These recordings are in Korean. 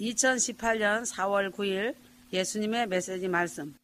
2018년 4월 9일 예수님의 메시지 말씀.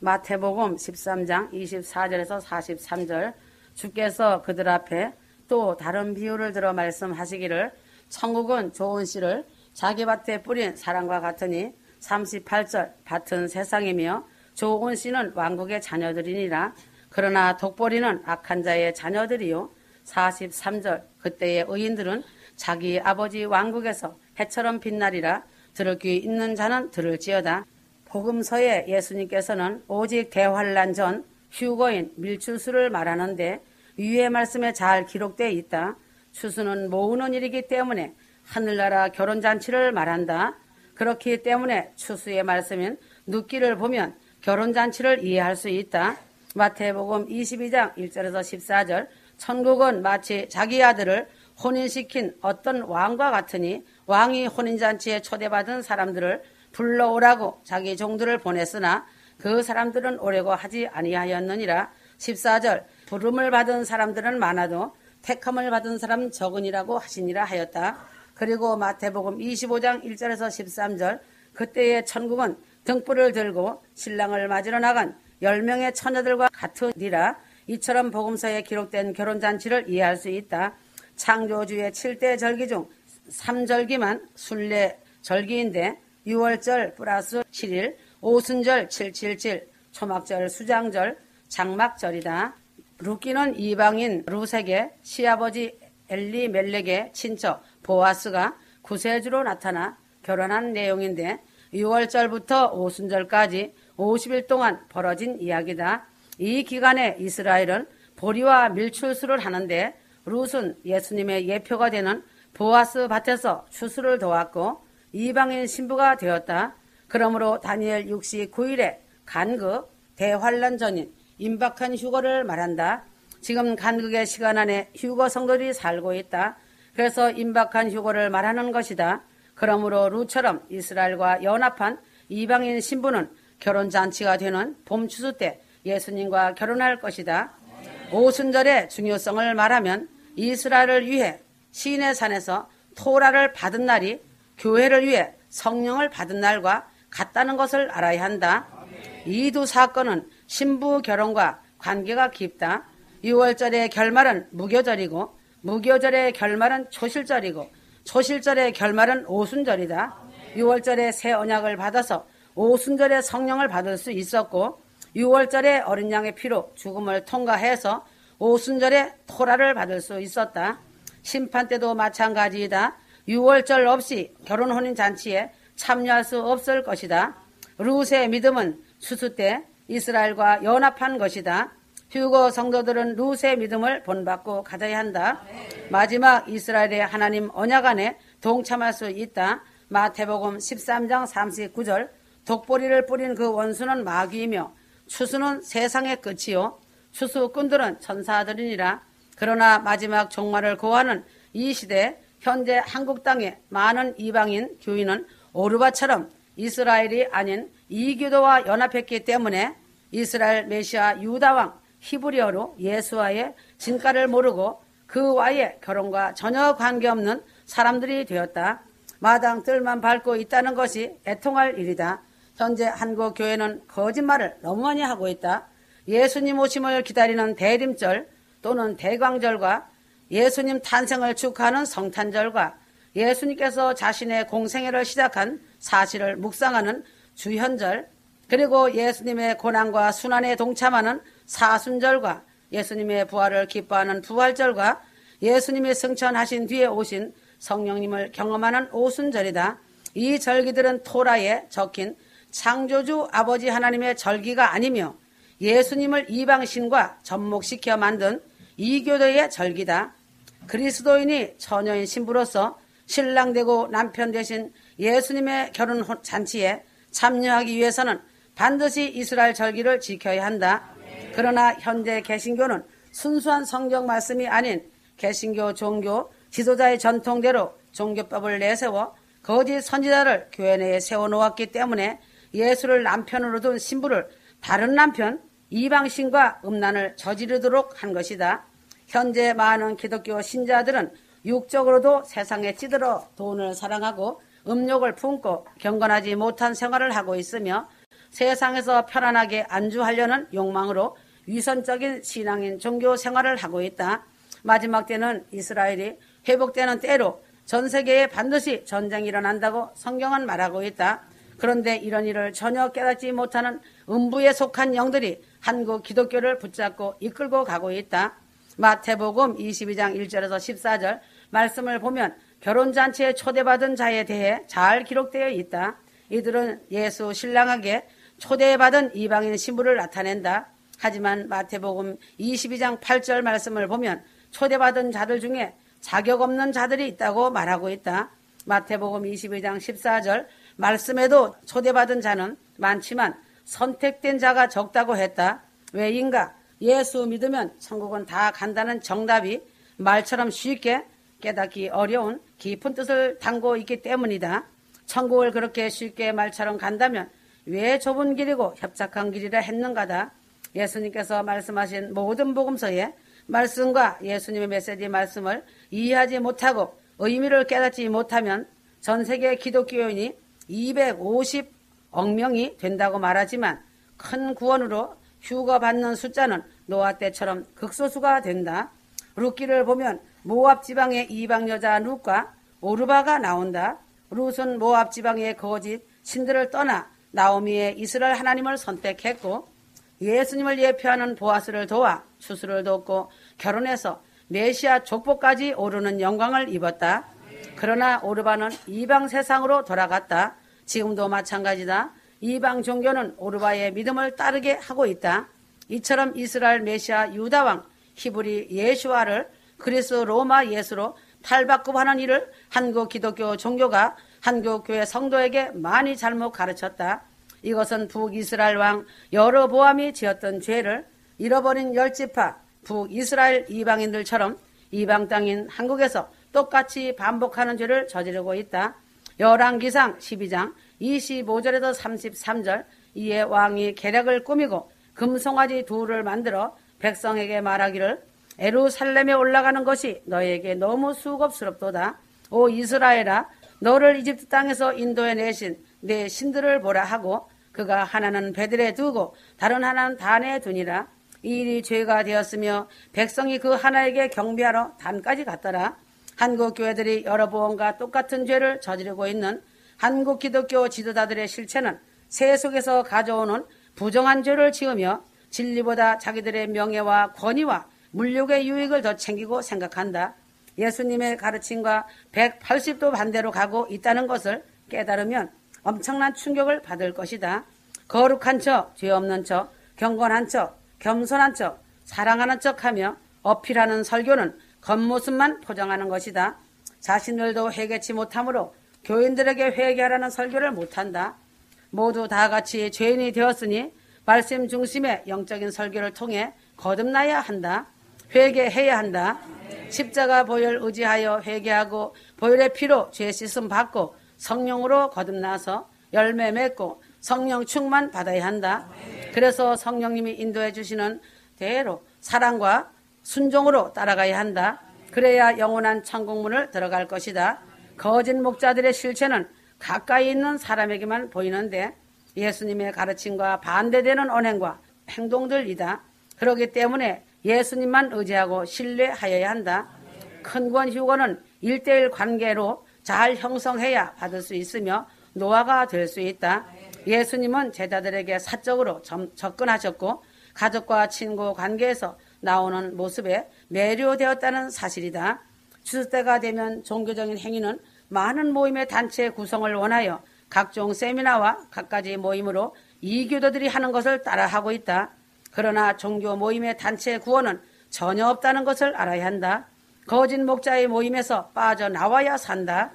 마태복음 13장 24절에서 43절. 주께서 그들 앞에 또 다른 비유를 들어 말씀하시기를 천국은 좋은 씨를 자기 밭에 뿌린 사람과 같으니 38절 밭은 세상이며 좋은 씨는 왕국의 자녀들이니라. 그러나 독보리는 악한 자의 자녀들이요. 43절 그때의 의인들은 자기 아버지 왕국에서 해처럼 빛나리라 들을 귀 있는 자는 들을지어다. 복음서에 예수님께서는 오직 대환란 전 휴거인 밀추수를 말하는데 위의 말씀에 잘 기록되어 있다. 추수는 모으는 일이기 때문에 하늘나라 결혼잔치를 말한다. 그렇기 때문에 추수의 말씀인 눕기를 보면 결혼잔치를 이해할 수 있다. 마태복음 22장 1절에서 14절 천국은 마치 자기 아들을 혼인시킨 어떤 왕과 같으니 왕이 혼인잔치에 초대받은 사람들을 불러오라고 자기 종들을 보냈으나 그 사람들은 오려고 하지 아니하였느니라. 14절 부름을 받은 사람들은 많아도 택함을 받은 사람 적으니라고 하시니라 하였다. 그리고 마태복음 25장 1절에서 13절 그때의 천국은 등불을 들고 신랑을 맞으러 나간 10명의 처녀들과 같으니라. 이처럼 복음서에 기록된 결혼잔치를 이해할 수 있다. 창조주의 7대 절기 중 3절기만 순례 절기인데 6월절 플러스 7일, 오순절 777, 초막절 수장절, 장막절이다. 루키는 이방인 루색의 시아버지 엘리 멜렉의 친척 보아스가 구세주로 나타나 결혼한 내용인데 6월절부터 오순절까지 50일 동안 벌어진 이야기다. 이 기간에 이스라엘은 보리와 밀출수를 하는데 룻은 예수님의 예표가 되는 보아스 밭에서 추수를 도왔고 이방인 신부가 되었다. 그러므로 다니엘 69일에 간극, 대환란 전인, 임박한 휴거를 말한다. 지금 간극의 시간 안에 휴거 성도들이 살고 있다. 그래서 임박한 휴거를 말하는 것이다. 그러므로 루처럼 이스라엘과 연합한 이방인 신부는 결혼 잔치가 되는 봄 추수 때 예수님과 결혼할 것이다. 오순절의 중요성을 말하면 이스라엘을 위해 시인의 산에서 토라를 받은 날이 교회를 위해 성령을 받은 날과 같다는 것을 알아야 한다. 이 두 사건은 신부 결혼과 관계가 깊다. 6월절의 결말은 무교절이고 무교절의 결말은 초실절이고 초실절의 결말은 오순절이다. 6월절에 새 언약을 받아서 오순절에 성령을 받을 수 있었고 6월절에 어린 양의 피로 죽음을 통과해서 오순절에 토라를 받을 수 있었다. 심판 때도 마찬가지이다. 6월절 없이 결혼 혼인 잔치에 참여할 수 없을 것이다. 루스의 믿음은 수수 때 이스라엘과 연합한 것이다. 휴거 성도들은 루스의 믿음을 본받고 가져야 한다. 마지막 이스라엘의 하나님 언약 안에 동참할 수 있다. 마태복음 13장 39절 독보리를 뿌린 그 원수는 마귀이며 추수는 세상의 끝이요 추수꾼들은 천사들이니라. 그러나 마지막 종말을 고하는 이 시대 현재 한국 땅의 많은 이방인 교인은 오르바처럼 이스라엘이 아닌 이교도와 연합했기 때문에 이스라엘 메시아 유다왕 히브리어로 예수와의 진가를 모르고 그와의 결혼과 전혀 관계없는 사람들이 되었다. 마당 뜰만 밟고 있다는 것이 애통할 일이다. 현재 한국 교회는 거짓말을 너무 많이 하고 있다. 예수님 오심을 기다리는 대림절 또는 대광절과 예수님 탄생을 축하하는 성탄절과 예수님께서 자신의 공생애를 시작한 사실을 묵상하는 주현절 그리고 예수님의 고난과 순환에 동참하는 사순절과 예수님의 부활을 기뻐하는 부활절과 예수님이 승천하신 뒤에 오신 성령님을 경험하는 오순절이다. 이 절기들은 토라에 적힌 창조주 아버지 하나님의 절기가 아니며 예수님을 이방신과 접목시켜 만든 이교도의 절기다. 그리스도인이 처녀인 신부로서 신랑 되고 남편 되신 예수님의 결혼 잔치에 참여하기 위해서는 반드시 이스라엘 절기를 지켜야 한다. 그러나 현재 개신교는 순수한 성경 말씀이 아닌 개신교 종교 지도자의 전통대로 종교법을 내세워 거짓 선지자를 교회 내에 세워놓았기 때문에 예수를 남편으로 둔 신부를 다른 남편 이방신과 음란을 저지르도록 한 것이다. 현재 많은 기독교 신자들은 육적으로도 세상에 찌들어 돈을 사랑하고 음욕을 품고 경건하지 못한 생활을 하고 있으며 세상에서 편안하게 안주하려는 욕망으로 위선적인 신앙인 종교 생활을 하고 있다. 마지막 때는 이스라엘이 회복되는 때로 전 세계에 반드시 전쟁이 일어난다고 성경은 말하고 있다. 그런데 이런 일을 전혀 깨닫지 못하는 음부에 속한 영들이 한국 기독교를 붙잡고 이끌고 가고 있다. 마태복음 22장 1절에서 14절 말씀을 보면 결혼잔치에 초대받은 자에 대해 잘 기록되어 있다. 이들은 예수 신랑에게 초대받은 이방인 신부를 나타낸다. 하지만 마태복음 22장 8절 말씀을 보면 초대받은 자들 중에 자격 없는 자들이 있다고 말하고 있다. 마태복음 22장 14절 말씀에도 초대받은 자는 많지만 선택된 자가 적다고 했다. 왜인가? 예수 믿으면 천국은 다 간다는 정답이 말처럼 쉽게 깨닫기 어려운 깊은 뜻을 담고 있기 때문이다. 천국을 그렇게 쉽게 말처럼 간다면 왜 좁은 길이고 협착한 길이라 했는가다. 예수님께서 말씀하신 모든 복음서에 말씀과 예수님의 메시지 말씀을 이해하지 못하고 의미를 깨닫지 못하면 전 세계 기독교인이 250 억 명이 된다고 말하지만 큰 구원으로 휴가 받는 숫자는 노아 때처럼 극소수가 된다. 룻기를 보면 모압 지방의 이방 여자 룻과 오르바가 나온다. 룻은 모압 지방의 거짓 신들을 떠나 나오미의 이스라엘 하나님을 선택했고 예수님을 예표하는 보아스를 도와 수술을 돕고 결혼해서 메시아 족보까지 오르는 영광을 입었다. 그러나 오르바는 이방 세상으로 돌아갔다. 지금도 마찬가지다. 이방 종교는 오르바의 믿음을 따르게 하고 있다. 이처럼 이스라엘 메시아 유다왕 히브리 예수와를 그리스 로마 예수로 탈바꿈하는 일을 한국 기독교 종교가 한국 교회 성도에게 많이 잘못 가르쳤다. 이것은 북이스라엘 왕 여러보암이 지었던 죄를 잃어버린 열지파 북이스라엘 이방인들처럼 이방 땅인 한국에서 똑같이 반복하는 죄를 저지르고 있다. 열왕기상 12장 25절에서 33절 이에 왕이 계략을 꾸미고 금송아지 둘을 만들어 백성에게 말하기를 에루살렘에 올라가는 것이 너에게 너무 수겁스럽도다. 오 이스라엘아 너를 이집트 땅에서 인도해 내신 내 신들을 보라 하고 그가 하나는 베들에 두고 다른 하나는 단에 두니라. 이 일이 죄가 되었으며 백성이 그 하나에게 경비하러 단까지 갔더라. 한국 교회들이 여러 번과 똑같은 죄를 저지르고 있는 한국 기독교 지도자들의 실체는 세속에서 가져오는 부정한 죄를 지으며 진리보다 자기들의 명예와 권위와 물욕의 유익을 더 챙기고 생각한다. 예수님의 가르침과 180도 반대로 가고 있다는 것을 깨달으면 엄청난 충격을 받을 것이다. 거룩한 척, 죄 없는 척, 경건한 척, 겸손한 척, 사랑하는 척 하며 어필하는 설교는 겉모습만 포장하는 것이다. 자신들도 회개치 못하므로 교인들에게 회개하라는 설교를 못한다. 모두 다 같이 죄인이 되었으니 말씀 중심의 영적인 설교를 통해 거듭나야 한다. 회개해야 한다. 십자가 보혈 의지하여 회개하고 보혈의 피로 죄 씻음 받고 성령으로 거듭나서 열매 맺고 성령 충만 받아야 한다. 그래서 성령님이 인도해 주시는 대로 사랑과 순종으로 따라가야 한다. 그래야 영원한 천국문을 들어갈 것이다. 거짓 목자들의 실체는 가까이 있는 사람에게만 보이는데 예수님의 가르침과 반대되는 언행과 행동들이다. 그렇기 때문에 예수님만 의지하고 신뢰하여야 한다. 큰권 휴거는 일대일 관계로 잘 형성해야 받을 수 있으며 노화가 될 수 있다. 예수님은 제자들에게 사적으로 접근하셨고 가족과 친구 관계에서 나오는 모습에 매료되었다는 사실이다. 추수 때가 되면 종교적인 행위는 많은 모임의 단체 구성을 원하여 각종 세미나와 갖가지 모임으로 이교도들이 하는 것을 따라하고 있다. 그러나 종교 모임의 단체 구원은 전혀 없다는 것을 알아야 한다. 거짓 목자의 모임에서 빠져나와야 산다.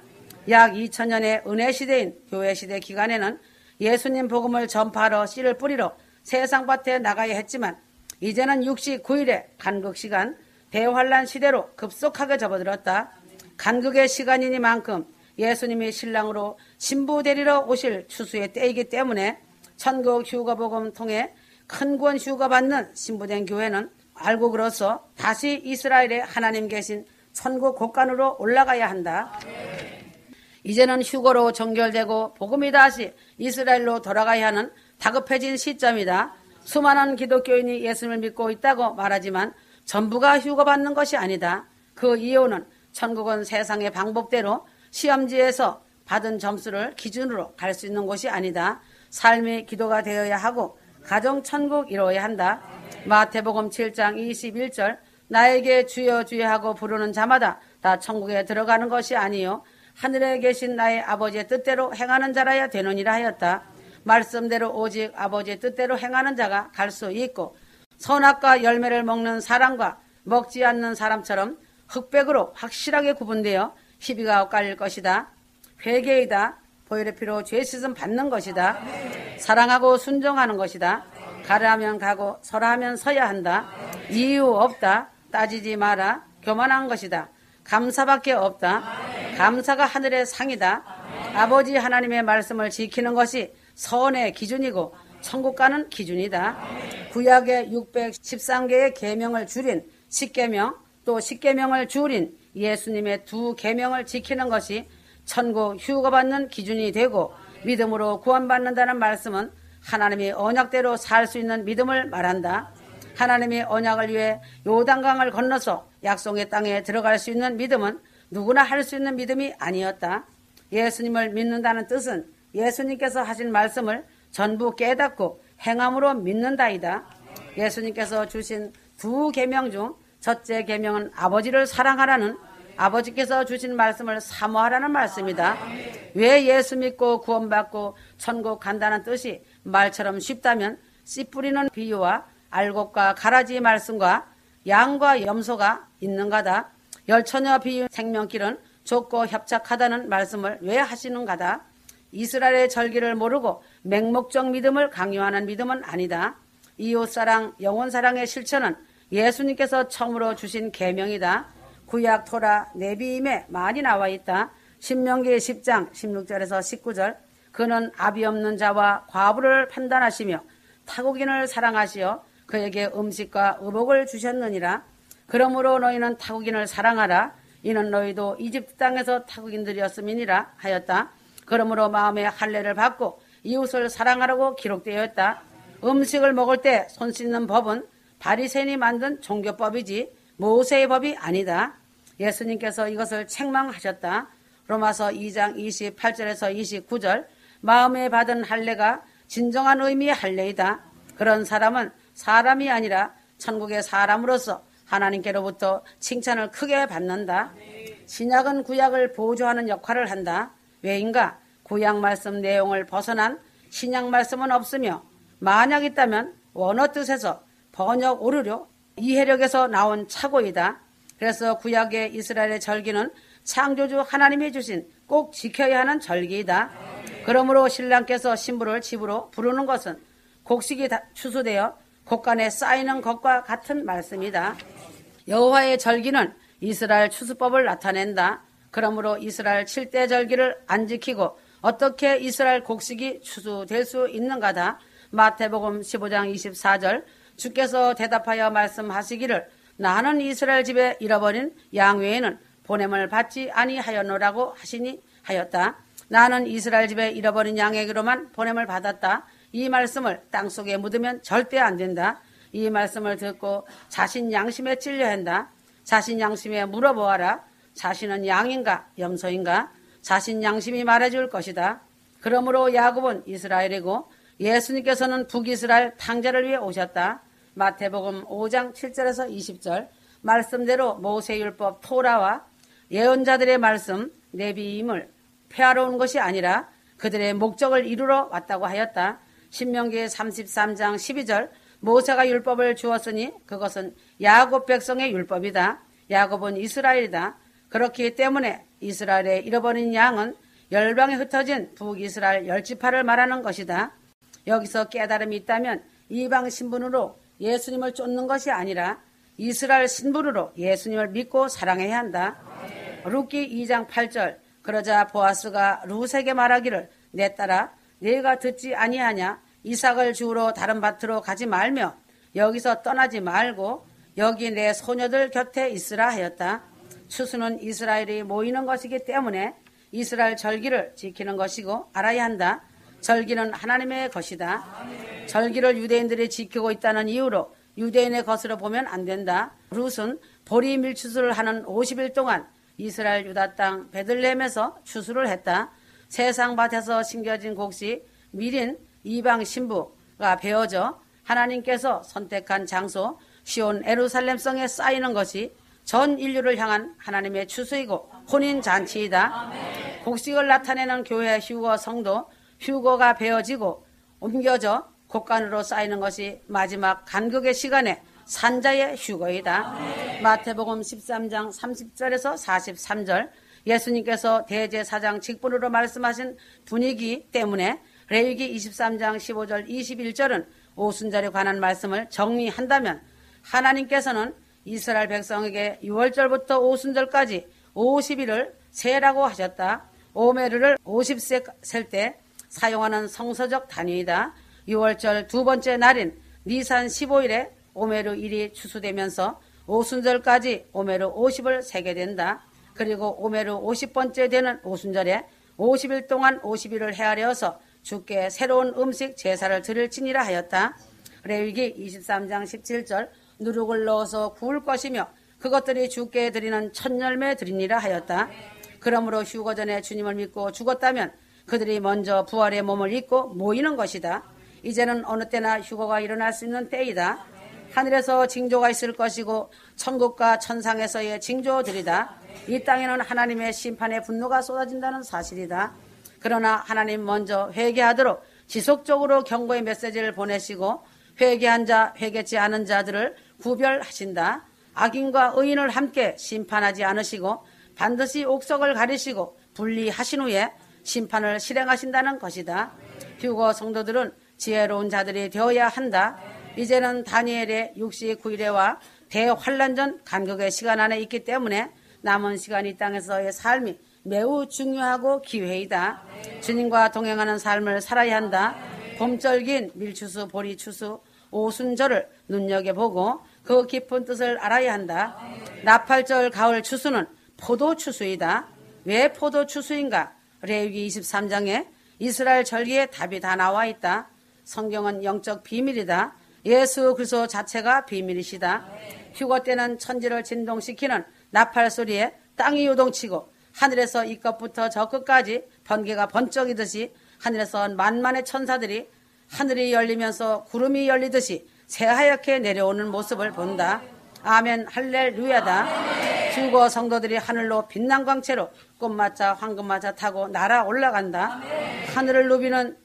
약 2000년의 은혜 시대인 교회 시대 기간에는 예수님 복음을 전파하러 씨를 뿌리러 세상 밭에 나가야 했지만 이제는 69일의 간극 시간 대환란 시대로 급속하게 접어들었다. 간극의 시간이니만큼 예수님이 신랑으로 신부 데리러 오실 추수의 때이기 때문에 천국 휴가복음 통해 큰 구원 휴가 받는 신부된 교회는 알고 그로써 다시 이스라엘에 하나님 계신 천국 곳간으로 올라가야 한다. 이제는 휴거로 정결되고 복음이 다시 이스라엘로 돌아가야 하는 다급해진 시점이다. 수많은 기독교인이 예수를 믿고 있다고 말하지만 전부가 휴거받는 것이 아니다. 그 이유는 천국은 세상의 방법대로 시험지에서 받은 점수를 기준으로 갈 수 있는 곳이 아니다. 삶이 기도가 되어야 하고 가정 천국 이루어야 한다. 마태복음 7장 21절 나에게 주여 주여 하고 부르는 자마다 다 천국에 들어가는 것이 아니요 하늘에 계신 나의 아버지의 뜻대로 행하는 자라야 되느니라 하였다. 말씀대로 오직 아버지의 뜻대로 행하는 자가 갈 수 있고 선악과 열매를 먹는 사람과 먹지 않는 사람처럼 흑백으로 확실하게 구분되어 희비가 엇갈릴 것이다. 회개이다. 보혈의 피로 죄 씻음 받는 것이다. 사랑하고 순종하는 것이다. 가라하면 가고 서라하면 서야 한다. 이유 없다. 따지지 마라. 교만한 것이다. 감사밖에 없다. 감사가 하늘의 상이다. 아버지 하나님의 말씀을 지키는 것이 선의 기준이고 천국 가는 기준이다. 구약의 613개의 계명을 줄인 10계명 또 10계명을 줄인 예수님의 두 계명을 지키는 것이 천국 휴거받는 기준이 되고 믿음으로 구원받는다는 말씀은 하나님이 언약대로 살 수 있는 믿음을 말한다. 하나님의 언약을 위해 요단강을 건너서 약속의 땅에 들어갈 수 있는 믿음은 누구나 할 수 있는 믿음이 아니었다. 예수님을 믿는다는 뜻은 예수님께서 하신 말씀을 전부 깨닫고 행함으로 믿는다이다. 예수님께서 주신 두 계명 중 첫째 계명은 아버지를 사랑하라는 아버지께서 주신 말씀을 사모하라는 말씀이다. 왜 예수 믿고 구원받고 천국 간다는 뜻이 말처럼 쉽다면 씨 뿌리는 비유와 알곡과 가라지 말씀과 양과 염소가 있는가다. 열처녀 비유 생명길은 좁고 협착하다는 말씀을 왜 하시는가다. 이스라엘의 절기를 모르고 맹목적 믿음을 강요하는 믿음은 아니다. 이웃사랑, 영혼사랑의 실천은 예수님께서 처음으로 주신 계명이다. 구약 토라 내비임에 많이 나와 있다. 신명기 10장 16절에서 19절 그는 아비 없는 자와 과부를 판단하시며 타국인을 사랑하시어 그에게 음식과 의복을 주셨느니라. 그러므로 너희는 타국인을 사랑하라. 이는 너희도 이집트 땅에서 타국인들이었음이니라 하였다. 그러므로 마음의 할례를 받고 이웃을 사랑하라고 기록되어 있다. 음식을 먹을 때 손 씻는 법은 바리새인이 만든 종교법이지 모세의 법이 아니다. 예수님께서 이것을 책망하셨다. 로마서 2장 28절에서 29절 마음에 받은 할례가 진정한 의미의 할례이다. 그런 사람은 사람이 아니라 천국의 사람으로서 하나님께로부터 칭찬을 크게 받는다. 신약은 구약을 보조하는 역할을 한다. 왜인가? 구약 말씀 내용을 벗어난 신약 말씀은 없으며 만약 있다면 원어 뜻에서 번역 오류료 이해력에서 나온 착오이다. 그래서 구약의 이스라엘의 절기는 창조주 하나님이 주신 꼭 지켜야 하는 절기이다. 그러므로 신랑께서 신부를 집으로 부르는 것은 곡식이 추수되어 곡간에 쌓이는 것과 같은 말씀이다. 여호와의 절기는 이스라엘 추수법을 나타낸다. 그러므로 이스라엘 7대 절기를 안 지키고 어떻게 이스라엘 곡식이 추수될 수 있는가다. 마태복음 15장 24절 주께서 대답하여 말씀하시기를 나는 이스라엘 집에 잃어버린 양 외에는 보냄을 받지 아니하였노라고 하시니 하였다. 나는 이스라엘 집에 잃어버린 양에게로만 보냄을 받았다. 이 말씀을 땅 속에 묻으면 절대 안 된다. 이 말씀을 듣고 자신 양심에 찔려 한다. 자신 양심에 물어보아라. 자신은 양인가 염소인가? 자신 양심이 말해줄 것이다. 그러므로 야곱은 이스라엘이고 예수님께서는 북이스라엘 탕자를 위해 오셨다. 마태복음 5장 7절에서 20절 말씀대로 모세율법 토라와 예언자들의 말씀 내비임을 폐하러 온 것이 아니라 그들의 목적을 이루러 왔다고 하였다. 신명기 33장 12절 모세가 율법을 주었으니 그것은 야곱 백성의 율법이다. 야곱은 이스라엘이다. 그렇기 때문에 이스라엘의 잃어버린 양은 열방에 흩어진 북이스라엘 열지파를 말하는 것이다. 여기서 깨달음이 있다면 이방 신분으로 예수님을 쫓는 것이 아니라 이스라엘 신분으로 예수님을 믿고 사랑해야 한다. 루키 2장 8절 그러자 보아스가 루세게 말하기를 내 딸아 네가 듣지 아니하냐 이삭을 주우러 다른 밭으로 가지 말며 여기서 떠나지 말고 여기 내 소녀들 곁에 있으라 하였다. 추수는 이스라엘이 모이는 것이기 때문에 이스라엘 절기를 지키는 것이고 알아야 한다. 절기는 하나님의 것이다. 절기를 유대인들이 지키고 있다는 이유로 유대인의 것으로 보면 안 된다. 룻은 보리 밀추수를 하는 50일 동안 이스라엘 유다 땅 베들레헴에서 추수를 했다. 세상 밭에서 심겨진 곡식 미린 이방 신부가 베어져 하나님께서 선택한 장소 시온 에루살렘성에 쌓이는 것이 전 인류를 향한 하나님의 추수이고 혼인 잔치이다. 곡식을 나타내는 교회 휴거 성도 휴거가 베어지고 옮겨져 곡간으로 쌓이는 것이 마지막 간극의 시간에 산자의 휴거이다. 마태복음 13장 30절에서 43절 예수님께서 대제사장 직분으로 말씀하신 분위기 때문에 레위기 23장 15절 21절은 오순절에 관한 말씀을 정리한다면 하나님께서는 이스라엘 백성에게 6월절부터 오순절까지 50일을 세라고 하셨다. 오메르를 50세 셀 때 사용하는 성서적 단위이다. 6월절 두 번째 날인 니산 15일에 오메르 1이 추수되면서 오순절까지 오메르 50을 세게 된다. 그리고 오메르 50번째 되는 오순절에 50일 동안 50일을 헤아려서 주께 새로운 음식 제사를 드릴지니라 하였다. 레위기 23장 17절 누룩을 넣어서 구울 것이며 그것들이 주께 드리는 첫 열매 드리니라 하였다. 그러므로 휴거 전에 주님을 믿고 죽었다면 그들이 먼저 부활의 몸을 입고 모이는 것이다. 이제는 어느 때나 휴거가 일어날 수 있는 때이다. 하늘에서 징조가 있을 것이고 천국과 천상에서의 징조들이다. 이 땅에는 하나님의 심판의 분노가 쏟아진다는 사실이다. 그러나 하나님 먼저 회개하도록 지속적으로 경고의 메시지를 보내시고 회개한 자, 회개치 않은 자들을 구별하신다. 악인과 의인을 함께 심판하지 않으시고 반드시 옥석을 가리시고 분리하신 후에 심판을 실행하신다는 것이다. 휴거 성도들은 지혜로운 자들이 되어야 한다. 이제는 다니엘의 69일에와 대환란 전 간격의 시간 안에 있기 때문에 남은 시간 이 땅에서의 삶이 매우 중요하고 기회이다. 주님과 동행하는 삶을 살아야 한다. 봄절긴 밀추수, 보리추수, 오순절을 눈여겨보고 그 깊은 뜻을 알아야 한다. 나팔절 가을 추수는 포도 추수이다. 왜 포도 추수인가? 레위기 23장에 이스라엘 절기에 답이 다 나와 있다. 성경은 영적 비밀이다. 예수 그리스도 자체가 비밀이시다. 휴거 때는 천지를 진동시키는 나팔 소리에 땅이 요동치고 하늘에서 이 끝부터 저 끝까지 번개가 번쩍이듯이 하늘에서 만만의 천사들이 하늘이 열리면서 구름이 열리듯이 새하얗게 내려오는 모습을 본다. 아멘 할렐루야다. 주거 성도들이 하늘로 빛난 광채로 꽃마차 황금마차 타고 날아 올라간다. 하늘을 누비는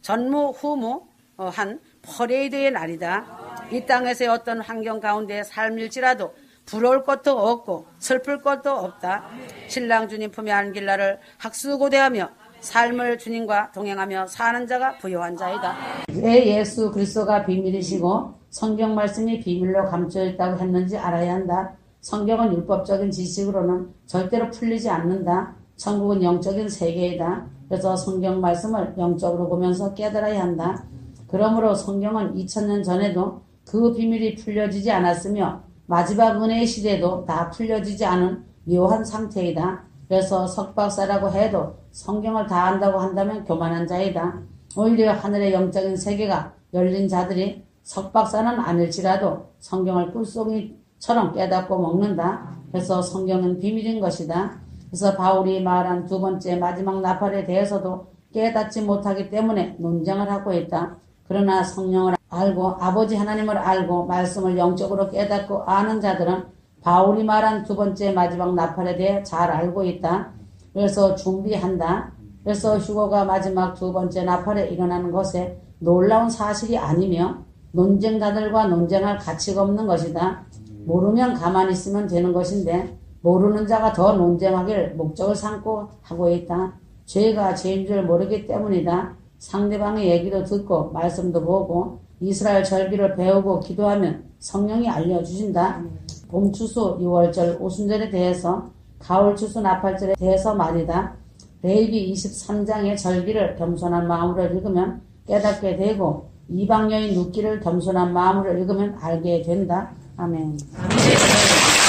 전무후무한 어, 퍼레이드의 날이다. 이 땅에서의 어떤 환경 가운데 삶일지라도 부러울 것도 없고 슬플 것도 없다. 신랑 주님 품에 안길 나를 학수고대하며 삶을 주님과 동행하며 사는 자가 부여한 자이다. 왜 예수 그리스도가 비밀이시고 성경 말씀이 비밀로 감춰 있다고 했는지 알아야 한다. 성경은 율법적인 지식으로는 절대로 풀리지 않는다. 천국은 영적인 세계이다. 그래서 성경 말씀을 영적으로 보면서 깨달아야 한다. 그러므로 성경은 2000년 전에도 그 비밀이 풀려지지 않았으며 마지막 은혜의 시대에도 다 풀려지지 않은 묘한 상태이다. 그래서 석박사라고 해도 성경을 다 안다고 한다면 교만한 자이다. 오히려 하늘의 영적인 세계가 열린 자들이 석박사는 아닐지라도 성경을 꿀송이처럼 깨닫고 먹는다. 그래서 성경은 비밀인 것이다. 그래서 바울이 말한 두 번째 마지막 나팔에 대해서도 깨닫지 못하기 때문에 논쟁을 하고 있다. 그러나 성령을 알고 아버지 하나님을 알고 말씀을 영적으로 깨닫고 아는 자들은 바울이 말한 두 번째 마지막 나팔에 대해 잘 알고 있다. 그래서 준비한다. 그래서 휴거가 마지막 두 번째 나팔에 일어나는 것에 놀라운 사실이 아니며 논쟁자들과 논쟁할 가치가 없는 것이다. 모르면 가만히 있으면 되는 것인데 모르는 자가 더 논쟁하길 목적을 삼고 하고 있다. 죄가 죄인 줄 모르기 때문이다. 상대방의 얘기도 듣고 말씀도 보고 이스라엘 절기를 배우고 기도하면 성령이 알려주신다. 봄 추수 6월절 오순절에 대해서 가을 추수 나팔절에 대해서 말이다. 레이기 23장의 절기를 겸손한 마음으로 읽으면 깨닫게 되고 이방 여인 눕기를 겸손한 마음으로 읽으면 알게 된다. 아멘. 아멘.